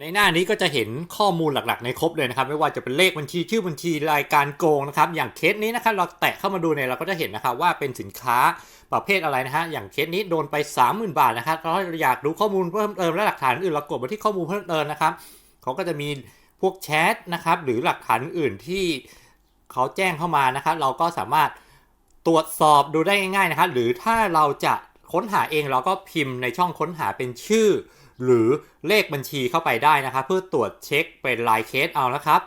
ในหน้านี้ก็จะเห็นข้อมูลหลักๆ ในครบเลยนะครับ ไม่ว่าจะเป็นเลขบัญชีชื่อบัญชีรายการโกงนะครับ อย่างเคสนี้นะครับเราแตะเข้ามาดูเนี่ยเราก็จะเห็นนะครับว่าเป็นสินค้าประเภทอะไรนะฮะอย่างเคสนี้โดนไป 30,000 บาทนะครับเราอยากดูข้อมูลเพิ่มเติมและหลักฐานอื่นเรากดไปที่ข้อมูลเพิ่มเติมนะครับเขาก็จะมีพวกแชทนะครับหรือหลักฐานอื่นที่เขาแจ้งเข้ามานะครับ เราก็สามารถตรวจสอบดูได้ง่ายๆนะครับหรือถ้าเราจะค้นหาเองเราก็พิมพ์ในช่องค้นหาเป็นชื่อ หรือเลขบัญชีเข้าไปได้นะครับเพื่อตรวจเช็คเป็นรายเคสเอานะครับ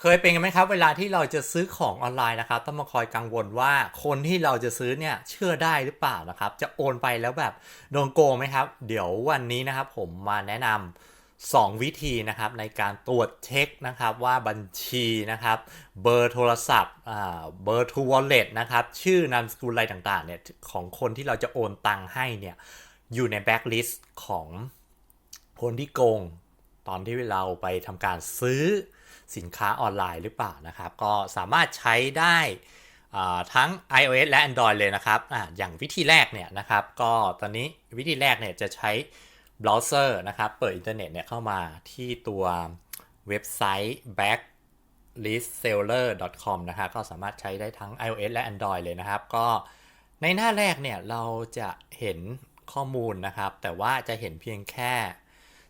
เคยเป็นกันไหมครับ เวลาที่เราจะซื้อของออนไลน์นะครับต้องมาคอยกังวลว่าคนที่เราจะซื้อเนี่ยเชื่อได้หรือเปล่านะครับ จะโอนไปแล้วแบบโดนโกงไหมครับ เดี๋ยววันนี้นะครับผมมาแนะนำ2วิธีนะครับในการตรวจเช็คนะครับว่าบัญชีนะครับเบอร์โทรศัพท์เบอร์ทูวอลเล็ตนะครับชื่อนามสกุลอะไรต่างๆเนี่ยของคนที่เราจะโอนตังค์ให้เนี่ยอยู่ในแบ็กลิสต์ของ คนที่โกงตอนที่เราไปทำการซื้อสินค้าออนไลน์หรือเปล่านะครับ ก็สามารถใช้ได้ทั้ง iOS และ Android เลยนะครับออย่างวิธีแรกเนี่ยนะครับ ก็ตอนนี้วิธีแรกเนี่ยจะใช้เบราว์เซอร์นะครับ เปิดอินเทอร์เน็ตเนี่ยเข้ามาที่ตัวเว็บไซต์ backlistseller.com นะครับก็สามารถใช้ได้ทั้ง iOS และ Android เลยนะครับ ก็ในหน้าแรกเนี่ยเราจะเห็นข้อมูลนะครับ แต่ว่าจะเห็นเพียงแค่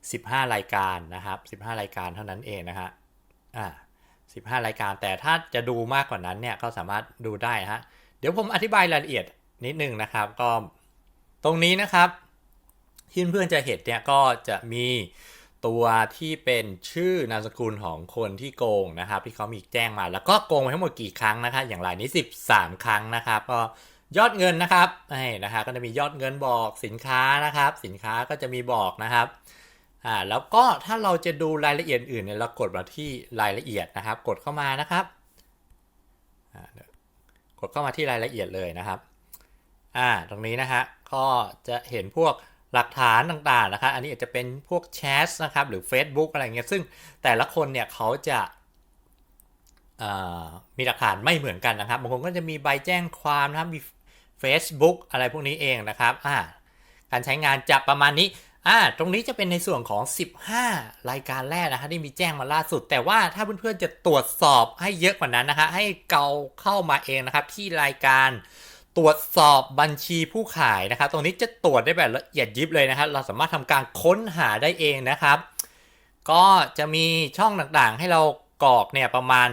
15 รายการนะครับ 15 รายการเท่านั้นเองนะฮะอ่า15 รายการแต่ถ้าจะดูมากกว่านั้นเนี่ยก็สามารถดูได้ฮะเดี๋ยวผมอธิบายรายละเอียดนิดนึงนะครับ ก็ตรงนี้นะครับที่เพื่อนจะเห็นเนี่ยก็จะมีตัวที่เป็นชื่อนามสกุลของคนที่โกงนะครับ ที่เขามีแจ้งมา แล้วก็โกงไปทั้งหมดกี่ครั้งนะครับอย่างไรนี้ 13 ครั้งนะครับก็ยอดเงินนะครับนี่นะฮะก็จะมียอดเงินบอกสินค้านะครับ สินค้าก็จะมีบอกนะครับ อ่าแล้วก็ถ้าเราจะดูรายละเอียดอื่นเนี่ยเรากดมาที่รายละเอียดนะครับ กดเข้ามานะครับอ่ากดเข้ามาที่รายละเอียดเลยนะครับอ่าตรงนี้นะฮะก็จะเห็นพวกหลักฐานต่างๆนะครับ อันนี้อาจจะเป็นพวกแชทนะครับหรือ Facebook อะไรเงี้ยซึ่งแต่ละคนเนี่ยเขาจะอ่ามีหลักฐานไม่เหมือนกันนะครับบางคนก็จะมีใบแจ้งความนะครับมี Facebook อะไรพวกนี้เองนะครับอ่าการใช้งานจะประมาณนี้ อ่าตรงนี้จะเป็นในส่วนของ 15 รายการแรกนะคะที่มีแจ้งมาล่าสุด แต่ว่าถ้าเพื่อนๆจะตรวจสอบให้เยอะกว่านั้นนะคะให้เกาเข้ามาเองนะครับที่รายการตรวจสอบบัญชีผู้ขายนะครับตรงนี้จะตรวจได้แบบละเอียดยิบเลยนะครับเราสามารถทำการค้นหาได้เองนะครับ ก็จะมีช่องต่างๆ ให้เรากรอกเนี่ยประมาณ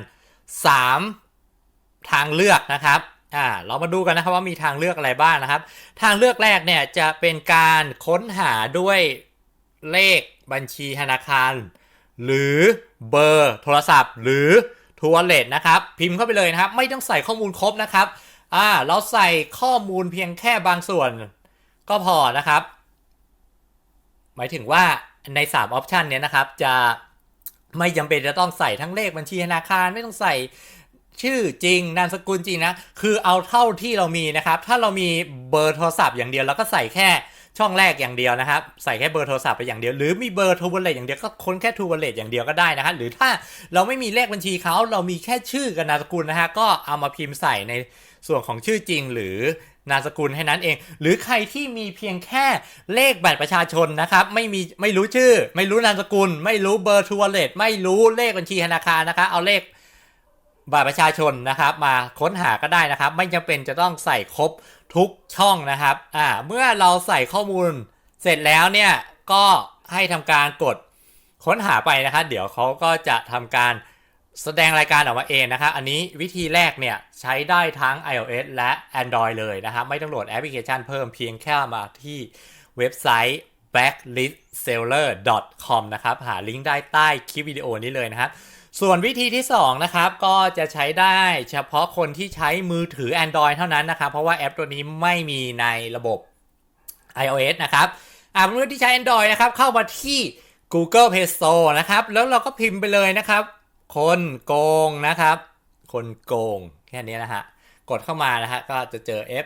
3 ทางเลือกนะครับ อ่าเรามาดูกันนะครับว่ามีทางเลือกอะไรบ้างนะครับ ทางเลือกแรกเนี่ยจะเป็นการค้นหาด้วยเลขบัญชีธนาคาร หรือเบอร์โทรศัพท์ หรือทัวร์เลตนะครับ พิมพ์เข้าไปเลยนะครับ ไม่ต้องใส่ข้อมูลครบนะครับอ่าเราใส่ข้อมูลเพียงแค่บางส่วนก็พอนะครับ หมายถึงว่าใน 3 ออปชันเนี้ยนะครับ จะไม่จำเป็นจะต้องใส่ทั้งเลขบัญชีธนาคาร ไม่ต้องใส่ ชื่อจริงนามสกุลจริงนะ คือเอาเท่าที่เรามีนะครับ ถ้าเรามีเบอร์โทรศัพท์อย่างเดียวเราก็ใส่แค่ช่องแรกอย่างเดียวนะครับ ใส่แค่เบอร์โทรศัพท์ไปอย่างเดียว หรือมีเบอร์ทูวอลเล็ตอย่างเดียวก็ค้นแค่ทูวอลเล็ตอย่างเดียวก็ได้นะฮะหรือถ้าเราไม่มีเลขบัญชีเขาเรามีแค่ชื่อกับนามสกุลนะฮะก็เอามาพิมพ์ใส่ในส่วนของชื่อจริงหรือนามสกุลให้นั้นเอง หรือใครที่มีเพียงแค่เลขบัตรประชาชนนะครับไม่มีไม่รู้ชื่อ ไม่รู้นามสกุล ไม่รู้เบอร์ทูวอลเล็ตไม่รู้เลขบัญชีธนาคารนะคะเอาเลข บัตรประชาชนนะครับ มาค้นหาก็ได้นะครับ ไม่จำเป็นจะต้องใส่ครบทุกช่องนะครับอ่าเมื่อเราใส่ข้อมูลเสร็จแล้วเนี่ยก็ให้ทำการกดค้นหาไปนะครับ เดี๋ยวเขาก็จะทำการแสดงรายการออกมาเองนะครับ อันนี้วิธีแรกเนี่ยใช้ได้ทั้ง iOS และ Android เลยนะครับ ไม่ต้องโหลดแอปพลิเคชันเพิ่มเพียงแค่มาที่เว็บไซต์ backlistseller.com นะครับหาลิงก์ได้ใต้คลิปวิดีโอนี้เลยนะครับ ส่วนวิธีที่ 2 นะครับ ก็จะใช้ได้เฉพาะคนที่ใช้มือถือ Android เท่านั้นนะครับ เพราะว่าแอปตัวนี้ไม่มีในระบบ iOS นะครับอ่าเพื่อนที่ใช้ Android นะครับ เข้ามาที่ Google Play Store นะครับ แล้วเราก็พิมพ์ไปเลยนะครับ คนโกงนะครับ คนโกงแค่นี้นะฮะกดเข้ามานะฮะก็จะเจอแอป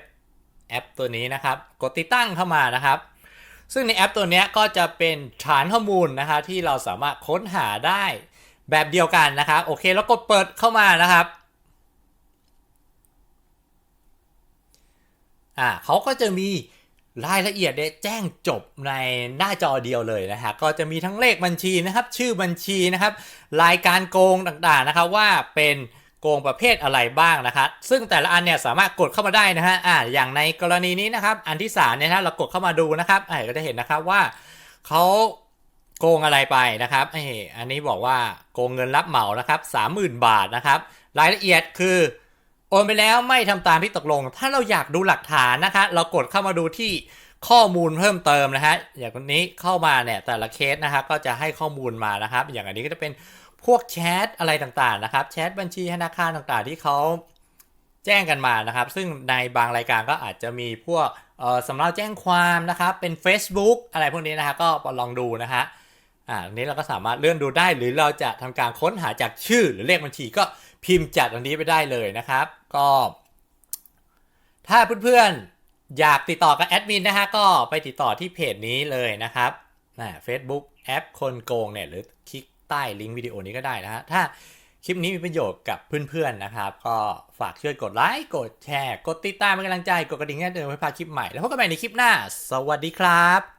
แอปตัวนี้นะครับ กดติดตั้งเข้ามานะครับ ซึ่งในแอปตัวนี้ก็จะเป็นฐานข้อมูลนะคะที่เราสามารถค้นหาได้แบบเดียวกันนะครับโอเคแล้วกดเปิดเข้ามานะครับอ่าเขาก็จะมีรายละเอียดเนี่ยแจ้งจบในหน้าจอเดียวเลยนะฮะก็จะมีทั้งเลขบัญชีนะครับ ชื่อบัญชีนะครับ รายการโกงต่างๆนะครับว่าเป็น โกงประเภทอะไรบ้างนะครับ ซึ่งแต่ละอันเนี่ยสามารถกดเข้ามาได้นะฮะอ่าอย่างในกรณีนี้นะครับ อันที่สามเนี่ยนะเรากดเข้ามาดูนะครับอ่าก็จะเห็นนะครับว่าเขาโกงอะไรไปนะครับเอ้อันนี้บอกว่าโกงเงินรับเหมานะครับ30,000 บาทนะครับ รายละเอียดคือโอนไปแล้วไม่ทำตามที่ตกลง ถ้าเราอยากดูหลักฐานนะคะ เรากดเข้ามาดูที่ข้อมูลเพิ่มเติมนะฮะ อย่างนี้เข้ามาเนี่ยแต่ละเคสนะครับก็จะให้ข้อมูลมานะครับ อย่างอันนี้ก็จะเป็น พวกแชทอะไรต่างๆนะครับแชทบัญชีธนาคารต่างๆ ที่เขาแจ้งกันมานะครับ ซึ่งในบางรายการก็อาจจะมีพวกสำเนาแจ้งความนะครับ เป็น Facebook อะไรพวกนี้นะฮะก็ลองดูนะฮะอ่าอันนี้เราก็สามารถเลื่อนดูได้ หรือเราจะทำการค้นหาจากชื่อหรือเลขบัญชีก็พิมพ์จากตรงนี้ไปได้เลยนะครับ ก็ ถ้าเพื่อนๆอยากติดต่อกับแอดมินนะฮะก็ไปติดต่อที่เพจนี้เลยนะครับนะเฟซบุ๊กแอปคนโกงเนี่ยหรือคลิก ใต้ลิงก์วิดีโอนี้ก็ได้นะฮะ ถ้าคลิปนี้มีประโยชน์กับเพื่อนๆนะครับ ก็ฝากช่วยกดไลค์ กดแชร์ กดติดตามเป็นกำลังใจ กดกระดิ่งแจ้งเตือนไว้พาคลิปใหม่ แล้วพบกันใหม่ในคลิปหน้า สวัสดีครับ